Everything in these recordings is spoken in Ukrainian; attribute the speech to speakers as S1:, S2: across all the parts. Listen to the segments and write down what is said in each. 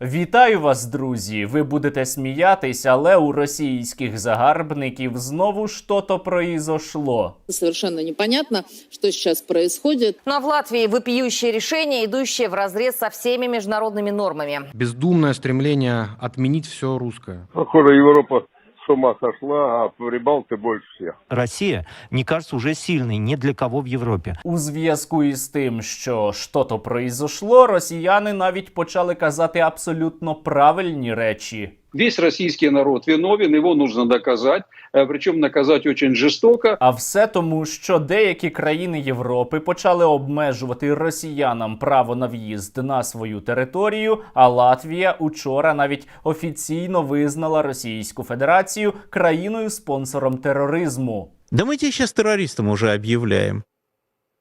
S1: Вітаю вас, друзі! Ви будете сміятись, але у російських загарбників знову що-то произошло.
S2: Совершенно непонятно, что сейчас происходит.
S3: Но в Латвии рішення, йдуще в разрез со всеми международными нормами.
S4: бездумное стремление отменить все русское.
S5: Похоже, Европа с ума сошла, а прибалты больше всех.
S6: Россия, мне кажется, уже сильной ни для кого в Европе.
S1: У зв'язку із тим, що що-то произошло, росіяни навіть почали казати абсолютно правильні речі
S7: Весь российский народ виновен, его нужно доказать, э, причем наказать очень жестоко.
S1: А все тому, що деякі країни Європи почали обмежувати росіянам право на в'їзд на свою територію. А Латвія учора навіть офіційно визнала Російську Федерацію країною спонсором тероризму.
S8: Да мы тебя сейчас террористом уже объявляем.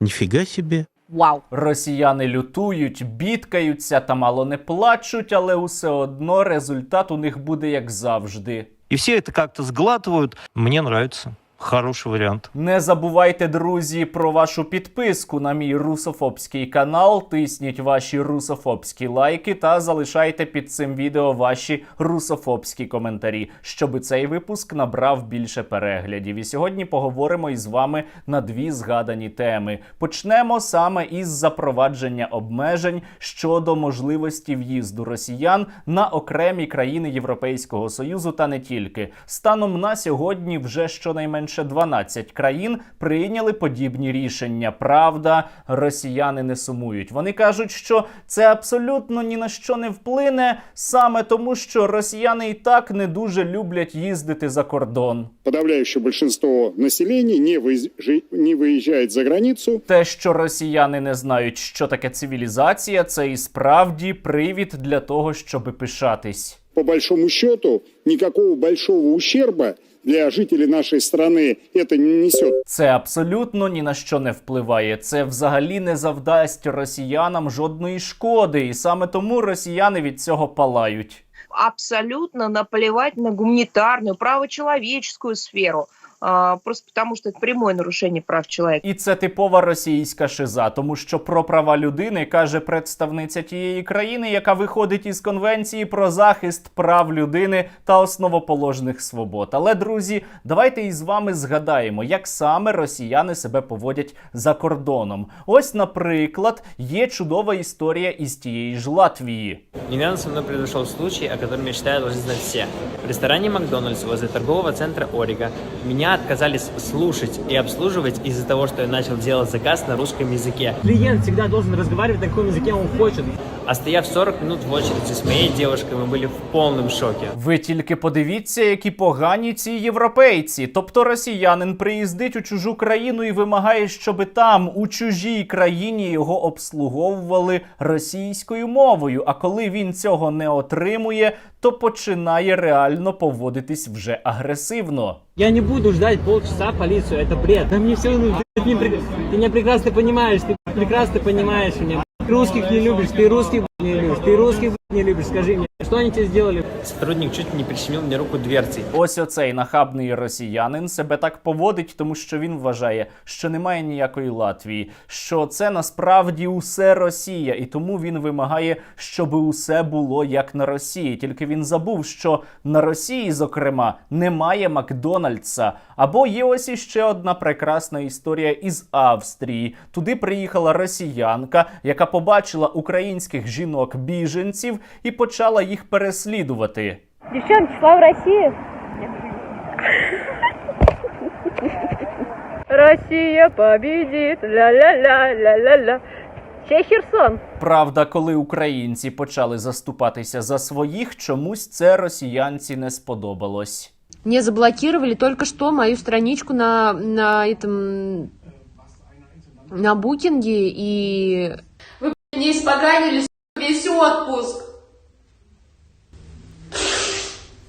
S8: Нифига себе.
S3: Вау.
S1: Росіяни лютують, бідкаються та мало не плачуть, але усе одно результат у них буде як завжди.
S6: І всі це как-то зглатують. Мені нравится. Хороший вариант.
S1: Не забувайте, друзі, про вашу підписку на мій русофобський канал. Тисніть ваші русофобські лайки та залишайте під цим відео ваші русофобські коментарі, щоб цей випуск набрав більше переглядів. І сьогодні поговоримо із вами на дві згадані теми. Почнемо саме із запровадження обмежень щодо можливості в'їзду росіян на окремі країни Європейського союзу та не тільки. Станом на сьогодні вже щонайменше 12 країн прийняли подібні рішення. Правда, росіяни не сумують. Вони кажуть, що це абсолютно ні на що не вплине, саме тому, що росіяни і так не дуже люблять їздити за кордон.
S9: подавляющее большинство населения не, выезж- не выезжает за границу.
S1: Те, що росіяни не знають, що таке цивілізація, це і справді привід для того, щоби пишатись.
S9: По большому счету, никакого большого ущерба для жителей нашей страны это не несет.
S1: Це абсолютно ні на що не впливає. Це взагалі не завдасть росіянам жодної шкоди, і саме тому росіяни від цього палають.
S10: абсолютно наплевать на гуманитарную, правочеловеческую сферу, просто потому что это прямое нарушение прав человека.
S1: І це типова російська шиза, тому що про права людини каже представниця тієї країни, яка виходить із конвенції про захист прав людини та основоположних свобод. Але друзі, давайте із вами згадаємо, як саме росіяни себе поводять за кордоном. Ось, наприклад, є чудова історія із тієї ж Латвії.
S11: Недавно со мной произошел случай, о котором я считаю должны знать все. В ресторане Макдональдс возле торгового центра Орига меня отказались слушать и обслуживать из-за того, что я начал делать заказ на русском языке.
S12: Клиент всегда должен разговаривать на каком языке он хочет.
S11: А стояв 40 минут в очереди с моей девушкой, мы были в полном шоке.
S1: Ви тільки подивіться, які погані ці європейці. Тобто росіянин приїздить у чужу країну і вимагає, щоби там, у чужій країні, його обслуговували російською мовою. А коли він цього не отримує, то починає реально поводитись вже агресивно.
S12: Я не буду ждать полчаса полицию, это бред. Да мне все равно, ты, не прек- ты меня прекрасно понимаешь, ты прекрасно понимаешь меня. Ты русских не любишь, ты русских не любишь, ты русских не любишь, скажи мне, что они тебе сделали?
S11: Сотрудник чуть не прищемил мне руку дверцей.
S1: Ось оцей нахабний росіянин себе так поводить, тому що він вважає, що немає ніякої Латвії, що це насправді усе Росія, і тому він вимагає, щоб усе було як на Росії. Тільки він забув, що на Росії, зокрема, немає Макдональдса. Або є ось іще одна прекрасна історія із Австрії. Туди приїхала росіянка, яка побачила українських жінок-біженців і почала їх переслідувати.
S10: Девчонки, слава России! Россия победит! Ля-ля-ля-ля-ля-ля! Чей Херсон?
S1: Правда, коли українці почали заступатися за своїх, чомусь це росіянці не сподобалось.
S10: Мне заблокировали только что мою страничку на, на этом на букинге и
S2: Не испоганили весь отпуск.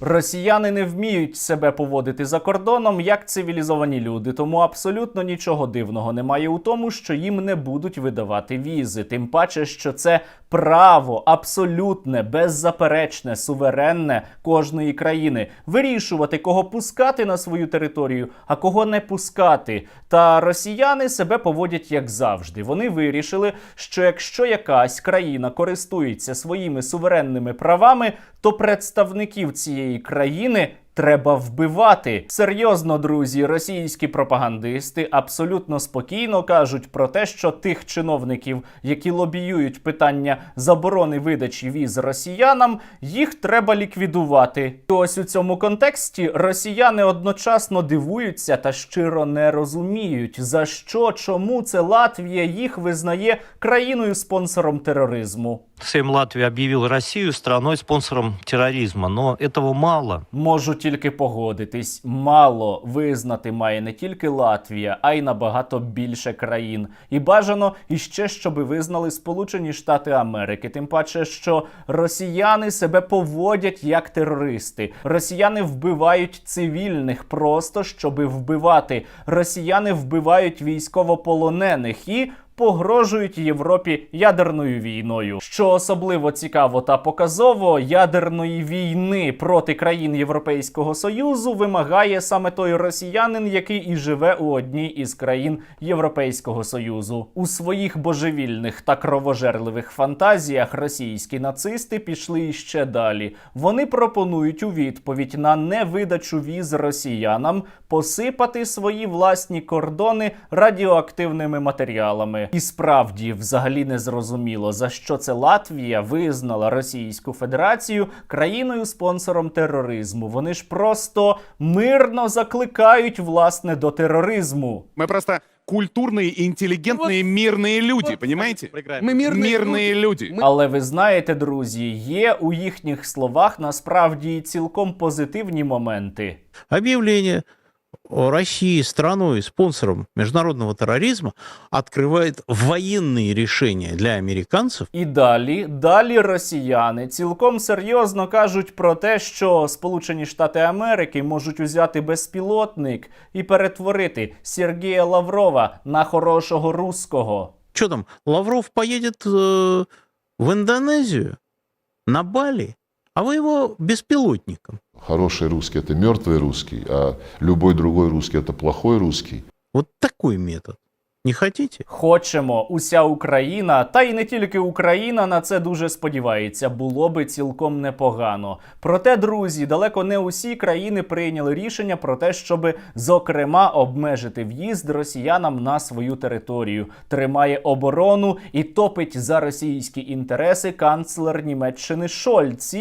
S1: Росіяни не вміють себе поводити за кордоном як цивілізовані люди, тому абсолютно нічого дивного немає у тому, що їм не будуть видавати візи. Тим паче, що це право абсолютне, беззаперечне, суверенне кожної країни вирішувати, кого пускати на свою територію, а кого не пускати. Та росіяни себе поводять як завжди. Вони вирішили, що якщо якась країна користується своїми суверенними правами, то представників цієї країни треба вбивати. Серйозно, друзі, російські пропагандисти абсолютно спокійно кажуть про те, що тих чиновників, які лобіюють питання заборони видачі віз росіянам, їх треба ліквідувати. І ось у цьому контексті росіяни одночасно дивуються та щиро не розуміють, за що, чому це Латвія їх визнає країною спонсором тероризму.
S6: Сейм Латвии объявил Россию страной-спонсором терроризма, но этого мало.
S1: Можу тільки погодитись, мало визнати має не тільки Латвія, а й набагато більше країн. І бажано іще, щоби визнали Сполучені Штати Америки. Тим паче, що росіяни себе поводять як терористи. Росіяни вбивають цивільних просто щоби вбивати. Росіяни вбивають військовополонених і погрожують Європі ядерною війною. Що особливо цікаво та показово, ядерної війни проти країн Європейського Союзу вимагає саме той росіянин, який і живе у одній із країн Європейського Союзу. У своїх божевільних та кровожерливих фантазіях російські нацисти пішли іще далі. Вони пропонують у відповідь на невидачу віз росіянам посипати свої власні кордони радіоактивними матеріалами. І справді взагалі не зрозуміло, за що це Латвія визнала Російську Федерацію країною спонсором тероризму. Вони ж просто мирно закликають власне до тероризму.
S13: Мы просто культурные, интеллигентные, мирные люди, понимаете? Мы мирные, люди.
S1: Але ви знаєте, друзі, є у їхніх словах насправді і цілком позитивні моменти.
S8: Объявление о России страной-спонсором международного терроризма открывает военные решения для американцев
S1: І далі, далі росіяни цілком серйозно кажуть про те, що Сполучені Штати Америки можуть узяти безпілотник і перетворити Сергія Лаврова на хорошого руського.
S8: Что там, Лавров поедет э, в Индонезию, на Бали, а вы его беспилотником.
S14: Хороший русский – это мертвый русский, а любой другой русский – это плохой русский.
S8: Вот такой метод. Не хотите?
S1: Хочемо, уся Україна, та й не тільки Україна на це дуже сподівається, було би цілком непогано. Проте, друзі, далеко не усі країни прийняли рішення про те, щоб зокрема обмежити в'їзд росіянам на свою територію. Тримає оборону і топить за російські інтереси канцлер Німеччини Шольц.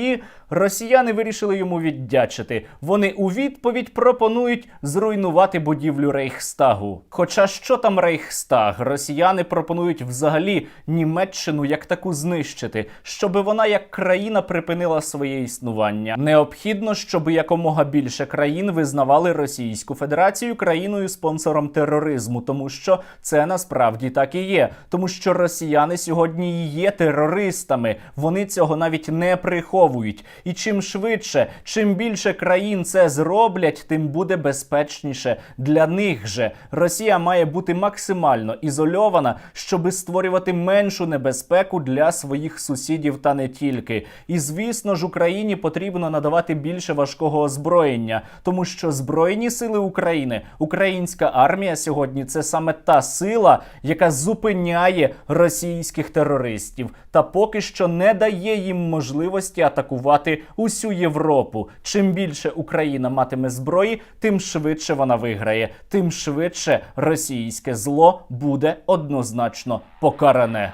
S1: Росіяни вирішили йому віддячити. Вони у відповідь пропонують зруйнувати будівлю Рейхстагу. Хоча що там Рейхстаг? Росіяни пропонують взагалі Німеччину як таку знищити, щоби вона як країна припинила своє існування. Необхідно, щоб якомога більше країн визнавали Російську Федерацію країною спонсором тероризму, тому що це насправді так і є. Тому що росіяни сьогодні є терористами. Вони цього навіть не приховують. І чим швидше, чим більше країн це зроблять, тим буде безпечніше для них же. Росія має бути максимально ізольована, щоби створювати меншу небезпеку для своїх сусідів та не тільки. І звісно ж, Україні потрібно надавати більше важкого озброєння, тому що збройні сили України, українська армія сьогодні це саме та сила, яка зупиняє російських терористів, та поки що не дає їм можливості атакувати усю Європу. Чим більше Україна матиме зброї, тим швидше вона виграє, тим швидше російське зло буде однозначно покаране.